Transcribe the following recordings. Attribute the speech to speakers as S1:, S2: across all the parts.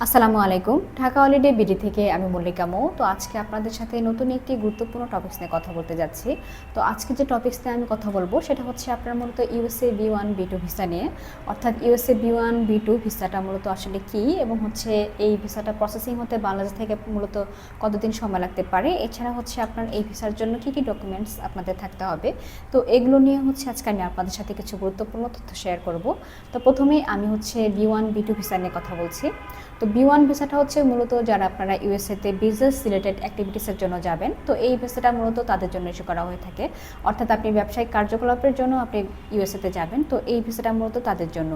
S1: আসসালামু আলাইকুম। Dhaka holiday BD থেকে আমি মল্লিকা মৌ। তো আজকে আপনাদের সাথে নতুন একটি গুরুত্বপূর্ণ টপিক্স নিয়ে কথা বলতে যাচ্ছি। তো আজকে যে টপিক্স নিয়ে আমি কথা বলব, সেটা হচ্ছে আপনার মূলত USA B one B two visa নিয়ে। অর্থাৎ USA B one B two ভিসাটা মূলত আসলে কী এবং হচ্ছে এই ভিসাটা প্রসেসিং হতে বাংলাদেশ থেকে মূলত কতদিন সময় লাগতে পারে? এছাড়া হচ্ছে আপনার এই ভিসার জন্য কী কী ডকুমেন্টস আপনাদের থাকতে হবে? তো এগুলো নিয়ে হচ্ছে আজকে আমি আপনাদের সাথে কিছু গুরুত্বপূর্ণ তথ্য শেয়ার করব। তো প্রথমেই আমি হচ্ছে B one B two visa নিয়ে কথা বলছি। তো বি ওয়ান ভিসাটা হচ্ছে মূলত যারা আপনারা ইউএসএতে বিজনেস রিলেটেড অ্যাক্টিভিটিসের জন্য যাবেন, তো এই ভিসাটা মূলত তাদের জন্য ইস্যু করা হয়ে থাকে। অর্থাৎ আপনি ব্যবসায়িক কার্যকলাপের জন্য আপনি ইউএসএতে যাবেন, তো এই ভিসাটা মূলত তাদের জন্য।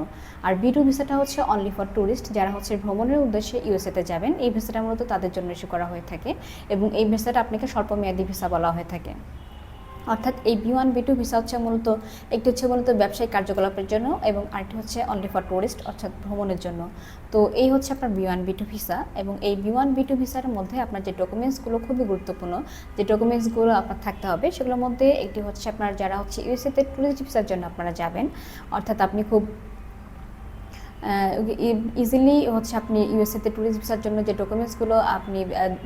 S1: আর বি টু ভিসাটা হচ্ছে অনলি ফর ট্যুরিস্ট যারা হচ্ছে ভ্রমণের উদ্দেশ্যে ইউএসএতে যাবেন, এই ভিসাটা মূলত তাদের জন্য ইস্যু করা হয়ে থাকে এবং এই ভিসাটা আপনাকে স্বল্পমেয়াদী ভিসা বলা হয়ে থাকে। অর্থাৎ এই B one B two visa হচ্ছে মূলত, একটি হচ্ছে মূলত ব্যবসায়িক কার্যকলাপের জন্য এবং আরেকটি হচ্ছে অনলি ফর টুরিস্ট অর্থাৎ ভ্রমণের জন্য। তো এই হচ্ছে আপনার B one B two visa এবং এই বি ওয়ান বি টু ভিসার মধ্যে আপনার যে ডকুমেন্টসগুলো খুবই গুরুত্বপূর্ণ, যে ডকুমেন্টসগুলো আপনার থাকতে হবে, সেগুলোর মধ্যে একটি হচ্ছে আপনার যারা হচ্ছে ইউএসএতে ট্যুরিস্ট ভিসার জন্য আপনারা যাবেন। অর্থাৎ আপনি খুব ইজিলি হচ্ছে আপনি ইউএসএতে ট্যুরিস্ট ভিসার জন্য যে ডকুমেন্টসগুলো আপনি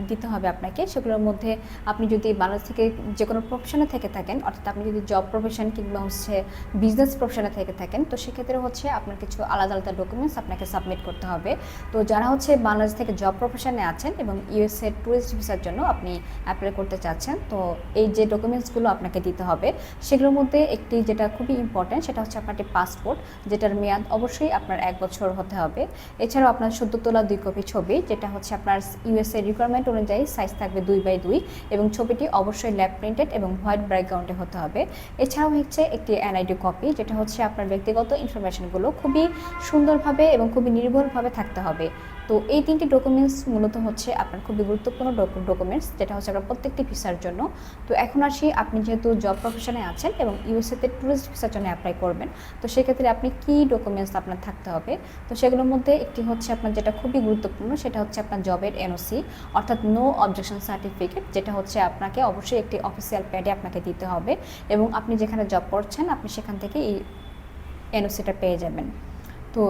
S1: দিতে হবে আপনাকে, সেগুলোর মধ্যে আপনি যদি বাংলাদেশ থেকে যে কোনো প্রফেশনে থেকে থাকেন, অর্থাৎ আপনি যদি জব প্রফেশন কিংবা হচ্ছে বিজনেস প্রফেশনে থেকে থাকেন, তো সেক্ষেত্রে হচ্ছে আপনার কিছু আলাদা আলাদা ডকুমেন্টস আপনাকে সাবমিট করতে হবে। তো যারা হচ্ছে বাংলাদেশ থেকে জব প্রফেশনে আছেন এবং ইউএসএ ট্যুরিস্ট ভিসার জন্য আপনি অ্যাপ্লাই করতে চাচ্ছেন, তো এই যে ডকুমেন্টসগুলো আপনাকে দিতে হবে, সেগুলোর মধ্যে একটি যেটা খুবই ইম্পর্ট্যান্ট সেটা হচ্ছে আপনার পাসপোর্ট যেটার মেয়াদ অবশ্যই আপনার এক বছর হতে হবে। এছাড়াও আপনার সদ্য তোলা দুই কপি ছবি, যেটা হচ্ছে আপনার ইউএসএ রিকোয়ারমেন্ট অনুযায়ী সাইজ থাকবে দুই বাই দুই এবং ছবিটি অবশ্যই ল্যাব প্রিন্টেড এবং হোয়াইট ব্যাকগ্রাউন্ডে হতে হবে। এছাড়াও হচ্ছে একটি এনআইডি কপি যেটা হচ্ছে আপনার ব্যক্তিগত ইনফরমেশনগুলো খুবই সুন্দরভাবে এবং খুবই নির্ভুলভাবে থাকতে হবে। তো এই তিনটি ডকুমেন্টস মূলত হচ্ছে আপনার খুবই গুরুত্বপূর্ণ ডকুমেন্টস যেটা হচ্ছে আপনার প্রত্যেকটি ভিসার জন্য। তো এখন আসি, আপনি যেহেতু জব প্রফেশনে আছেন এবং ইউএসএতে ট্যুরিস্ট ভিসার জন্য অ্যাপ্লাই করবেন, তো সেক্ষেত্রে আপনি কী ডকুমেন্টস আপনার থাকতে হবে? তো সেগুলোর মধ্যে একটি হচ্ছে আপনার যেটা খুবই গুরুত্বপূর্ণ, সেটা হচ্ছে আপনার জবের এনওসি অর্থাৎ নো অবজেকশন সার্টিফিকেট যেটা হচ্ছে আপনাকে অবশ্যই একটি অফিসিয়াল প্যাডে আপনাকে দিতে হবে এবং আপনি যেখানে জব করছেন, আপনি সেখান থেকে এই এনওসিটা পেয়ে যাবেন। তো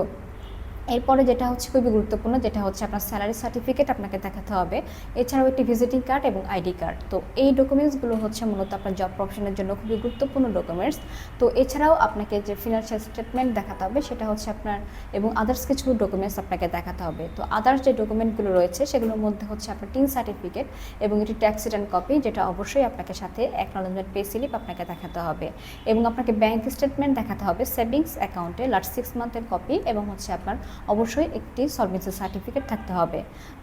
S1: এরপরে যেটা হচ্ছে খুবই গুরুত্বপূর্ণ, যেটা হচ্ছে আপনার স্যালারি সার্টিফিকেট আপনাকে দেখাতে হবে। এছাড়াও একটি ভিজিটিং কার্ড এবং আইডি কার্ড তো এই ডকুমেন্টসগুলো হচ্ছে মূলত আপনার জব প্রফেশনের জন্য খুবই গুরুত্বপূর্ণ ডকুমেন্টস তো এছাড়াও আপনাকে যে ফিনান্সিয়াল স্টেটমেন্ট দেখাতে হবে, সেটা হচ্ছে আপনার এবং আদার্স কিছু ডকুমেন্টস আপনাকে দেখাতে হবে। তো আদার্স যে ডকুমেন্টগুলো রয়েছে, সেগুলোর মধ্যে হচ্ছে আপনার টিন সার্টিফিকেট এবং একটি ট্যাক্স রিটার্ন কপি যেটা অবশ্যই আপনাকে সাথে অ্যাকনোলজমেন্ট পে স্লিপ আপনাকে দেখাতে হবে। এবং আপনাকে ব্যাংক স্টেটমেন্ট দেখাতে হবে সেভিংস অ্যাকাউন্টে লাস্ট সিক্স মান্থের কপি এবং হচ্ছে আপনার অবশ্যই একটি সলভেন্সি সার্টিফিকেট থাকতে হবে।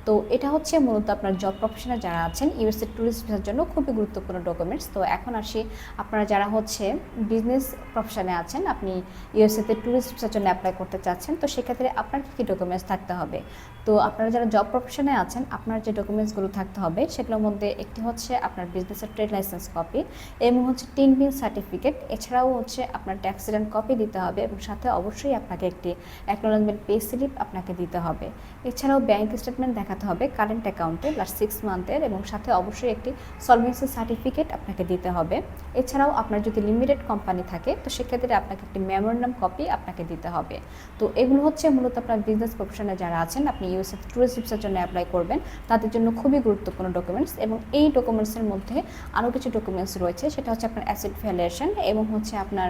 S1: তো এটা হচ্ছে মূলত আপনার জব প্রফেশনে যারা আছেন ইউএসএ ট্যুরিস্ট ভিসার জন্য খুবই গুরুত্বপূর্ণ ডকুমেন্টস তো এখন আসি আপনারা যারা হচ্ছে বিজনেস প্রফেশনে আছেন, আপনি ইউএসএতে ট্যুরিস্ট ভিসার জন্য অ্যাপ্লাই করতে চাচ্ছেন, তো সেক্ষেত্রে আপনার কী কী ডকুমেন্টস থাকতে হবে? তো আপনারা যারা জব প্রফেশনে আছেন, আপনার যে ডকুমেন্টসগুলো থাকতে হবে, সেগুলোর মধ্যে একটি হচ্ছে আপনার বিজনেসের ট্রেড লাইসেন্স কপি এবং হচ্ছে টিন বিল সার্টিফিকেট এছাড়াও হচ্ছে আপনার ট্যাক্স রিটার্ন কপি দিতে হবে এবং সাথে অবশ্যই আপনাকে একটি অ্যাকনোলজমেন্ট পে স্লিপ আপনাকে দিতে হবে। এছাড়াও ব্যাংক স্টেটমেন্ট দেখাতে হবে কারেন্ট অ্যাকাউন্টে লাস্ট সিক্স মান্থের এবং সাথে অবশ্যই একটি সলভেন্সি সার্টিফিকেট আপনাকে দিতে হবে। এছাড়াও আপনার যদি লিমিটেড কোম্পানি থাকে, তো সেক্ষেত্রে আপনাকে একটি মেমোরেন্ডাম কপি আপনাকে দিতে হবে। তো এগুলো হচ্ছে মূলত আপনার বিজনেস প্রফেশনে যারা আছেন, আপনি ইউএসএ ট্যুরিস্ট ভিসার জন্য অ্যাপ্লাই করবেন। তাদের জন্য খুবই গুরুত্বপূর্ণ ডকুমেন্টস এবং এই ডকুমেন্টসের মধ্যে আরও কিছু ডকুমেন্টস রয়েছে। সেটা হচ্ছে আপনার অ্যাসিড ভ্যালুয়েশন এবং হচ্ছে আপনার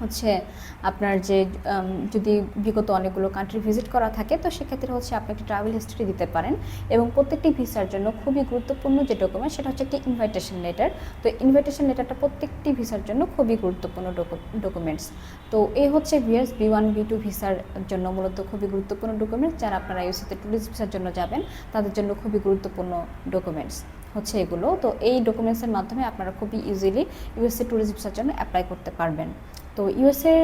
S1: হচ্ছে আপনার যে যদি বিগত অনেকগুলো কান্ট্রি ভিজিট করা থাকে, তো সেক্ষেত্রে হচ্ছে আপনি একটি ট্রাভেল হিস্ট্রি দিতে পারেন এবং প্রত্যেকটি ভিসার জন্য খুবই গুরুত্বপূর্ণ যে ডকুমেন্ট সেটা হচ্ছে একটি ইনভাইটেশন লেটার তো ইনভাইটেশন লেটারটা প্রত্যেকটি ভিসার জন্য খুবই গুরুত্বপূর্ণ ডকুমেন্টস তো এই হচ্ছে ভিএস বি ওয়ান বি টু ভিসার জন্য মূলত খুবই গুরুত্বপূর্ণ ডকুমেন্টস যারা আপনারা ইউসিতে ট্যুরিস্ট ভিসার জন্য যাবেন, তাদের জন্য খুবই গুরুত্বপূর্ণ ডকুমেন্টস হচ্ছে এগুলো। তো এই ডকুমেন্টসের মাধ্যমে আপনারা খুবই ইজিলি ইউএসএ ট্যুরিস্ট ভিসার জন্য অ্যাপ্লাই করতে পারবেন। তো ইউএসএ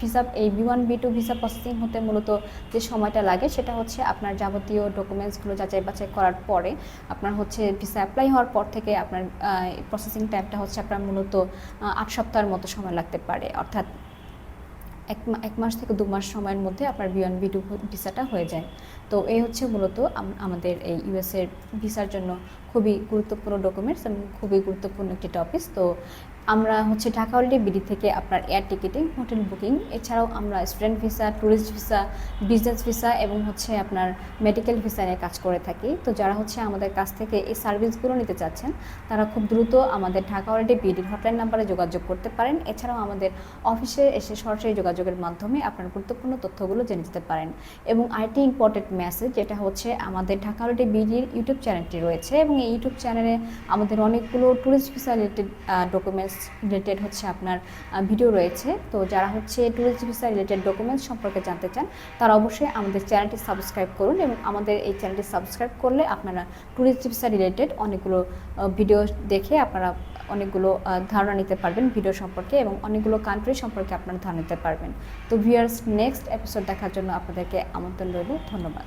S1: ভিসা এই B one B two visa processing হতে মূলত যে সময়টা লাগে সেটা হচ্ছে আপনার যাবতীয় ডকুমেন্টসগুলো যাচাই বাছাই করার পরে আপনার হচ্ছে ভিসা অ্যাপ্লাই হওয়ার পর থেকে আপনার প্রসেসিং টাইমটা হচ্ছে আপনার মূলত আট সপ্তাহের মতো সময় লাগতে পারে। অর্থাৎ এক এক মাস থেকে দু মাস সময়ের মধ্যে আপনার বি ওয়ান বি টু ভিসাটা হয়ে যায়। তো এই হচ্ছে মূলত আমাদের এই ইউএসএর ভিসার জন্য খুবই গুরুত্বপূর্ণ ডকুমেন্টস এবং খুবই গুরুত্বপূর্ণ একটি টপিক তো আমরা হচ্ছে ঢাকা হলিডে বিডি থেকে আপনার এয়ার টিকিটিং হোটেল বুকিং এছাড়াও আমরা student visa tourist visa business visa এবং হচ্ছে আপনার মেডিকেল ভিসা নিয়ে কাজ করে থাকি। তো যারা হচ্ছে আমাদের কাছ থেকে এই সার্ভিসগুলো নিতে চাচ্ছেন, তারা খুব দ্রুত আমাদের ঢাকা হলিডে বিডির হটলাইন নাম্বারে যোগাযোগ করতে পারেন। এছাড়াও আমাদের অফিসে এসে সরাসরি যোগাযোগের মাধ্যমে আপনার গুরুত্বপূর্ণ তথ্যগুলো জেনে যেতে পারেন। এবং আরেকটি ইম্পর্টেন্ট মেসেজ যেটা হচ্ছে আমাদের ঢাকা হলিডে বিডির ইউটিউব চ্যানেলটি রয়েছে এবং এই ইউটিউব চ্যানেলে আমাদের অনেকগুলো tourist visa related documents related হচ্ছে আপনার ভিডিও রয়েছে। তো যারা হচ্ছে ট্যুরিস্ট ভিসা রিলেটেড ডকুমেন্টস সম্পর্কে জানতে চান, তারা অবশ্যই আমাদের চ্যানেলটি সাবস্ক্রাইব করুন এবং আমাদের এই চ্যানেলটি সাবস্ক্রাইব করলে আপনারা ট্যুরিস্ট ভিসা রিলেটেড অনেকগুলো ভিডিও দেখে আপনারা অনেকগুলো ধারণা নিতে পারবেন ভিডিও সম্পর্কে এবং অনেকগুলো কান্ট্রি সম্পর্কে আপনারা ধারণা নিতে পারবেন। তো ভিউয়ার্স নেক্সট এপিসোড দেখার জন্য আপনাদেরকে আমন্ত্রণ রইল। ধন্যবাদ।